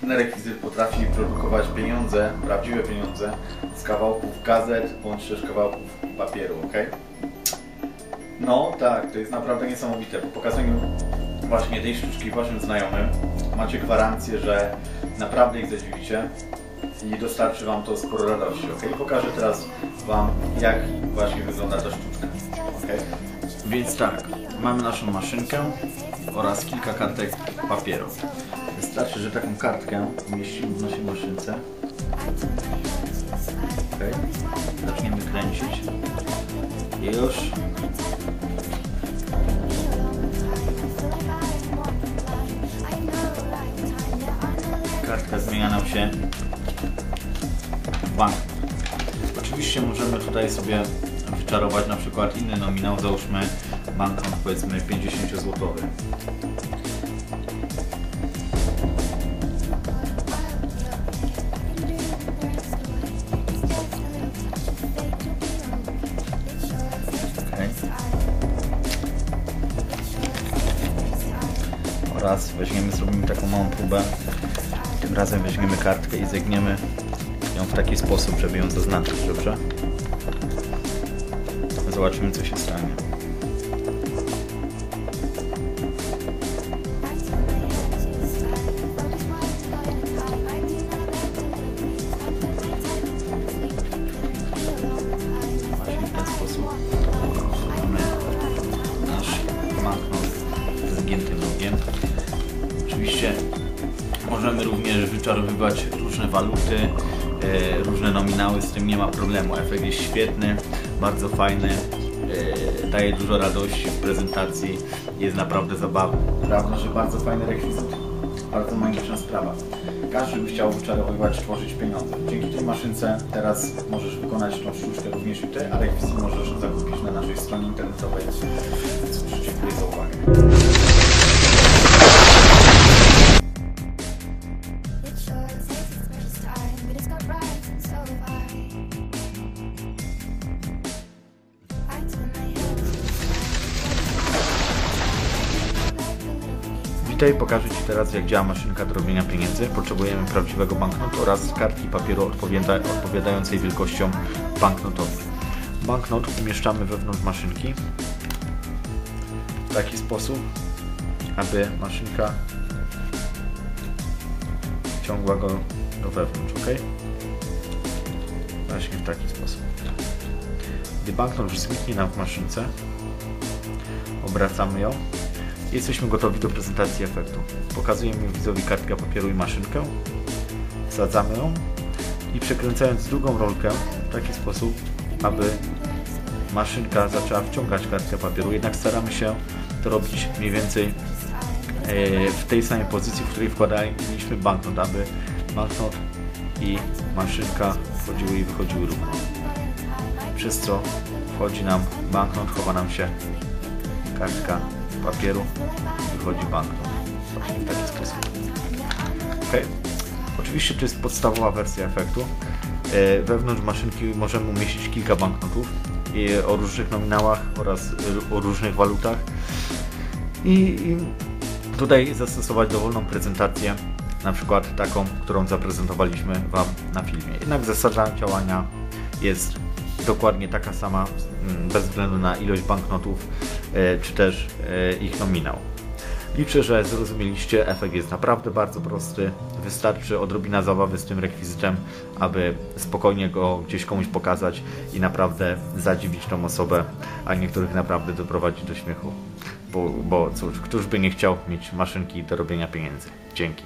Ten rekwizyt potrafi produkować pieniądze, prawdziwe pieniądze z kawałków gazet bądź też kawałków papieru, ok? No tak, to jest naprawdę niesamowite. Po pokazaniu właśnie tej sztuczki waszym znajomym macie gwarancję, że naprawdę ich zadziwicie i dostarczy wam to sporo radości, ok? Pokażę teraz wam jak właśnie wygląda ta sztuczka, ok? Więc tak, mamy naszą maszynkę oraz kilka kartek papieru. Wystarczy, że taką kartkę umieścimy w naszej maszynce. Ok, zaczniemy kręcić. I już kartka zmienia nam się bank. Oczywiście możemy tutaj sobie wyczarować na przykład inny nominał, załóżmy banknot powiedzmy 50 złotowy. Okej. Oraz weźmiemy, zrobimy taką małą próbę. Tym razem weźmiemy kartkę i zegniemy ją w taki sposób, żeby ją zaznaczyć, dobrze? Zobaczymy, co się stanie. Możemy również wyczarowywać różne waluty, e, różne nominały, z tym nie ma problemu. Efekt jest świetny, bardzo fajny, e, daje dużo radości w prezentacji, jest naprawdę zabawny. Prawda, że bardzo fajny rekwizyt, bardzo magiczna sprawa. Każdy by chciał wyczarowywać, tworzyć pieniądze. Dzięki tej maszynce teraz możesz wykonać tą sztuczkę również i ty, a rekwizyt możesz zakupić na naszej stronie internetowej. Witaj, pokażę Ci teraz jak działa maszynka do robienia pieniędzy. Potrzebujemy prawdziwego banknotu oraz kartki papieru odpowiada, odpowiadającej wielkością banknotowi. Banknot umieszczamy wewnątrz maszynki w taki sposób, aby maszynka ciągła go do wewnątrz, ok? Właśnie w taki sposób. Gdy banknot już zniknie nam w maszynce, obracamy ją jesteśmy gotowi do prezentacji efektu. Pokazujemy widzowi kartkę papieru i maszynkę, wsadzamy ją i przekręcając drugą rolkę w taki sposób, aby maszynka zaczęła wciągać kartkę papieru, jednak staramy się to robić mniej więcej e, w tej samej pozycji, w której wkładaliśmy banknot, aby banknot i maszynka wchodziły i wychodziły równo. Przez co wchodzi nam banknot, chowa nam się kartka papieru wychodzi. Właśnie w taki sposób. Ok. Oczywiście to jest podstawowa wersja efektu. E, Wewnątrz maszynki możemy umieścić kilka banknotów e, o różnych nominałach oraz e, o różnych walutach. I tutaj zastosować dowolną prezentację, na przykład taką, którą zaprezentowaliśmy Wam na filmie. Jednak zasada działania jest dokładnie taka sama, mm, bez względu na ilość banknotów, e, czy też e, ich nominał. Liczę, że zrozumieliście, efekt jest naprawdę bardzo prosty. Wystarczy odrobina zabawy z tym rekwizytem, aby spokojnie go gdzieś komuś pokazać i naprawdę zadziwić tą osobę, a niektórych naprawdę doprowadzić do śmiechu. Bo, bo cóż, któż by nie chciał mieć maszynki do robienia pieniędzy. Dzięki.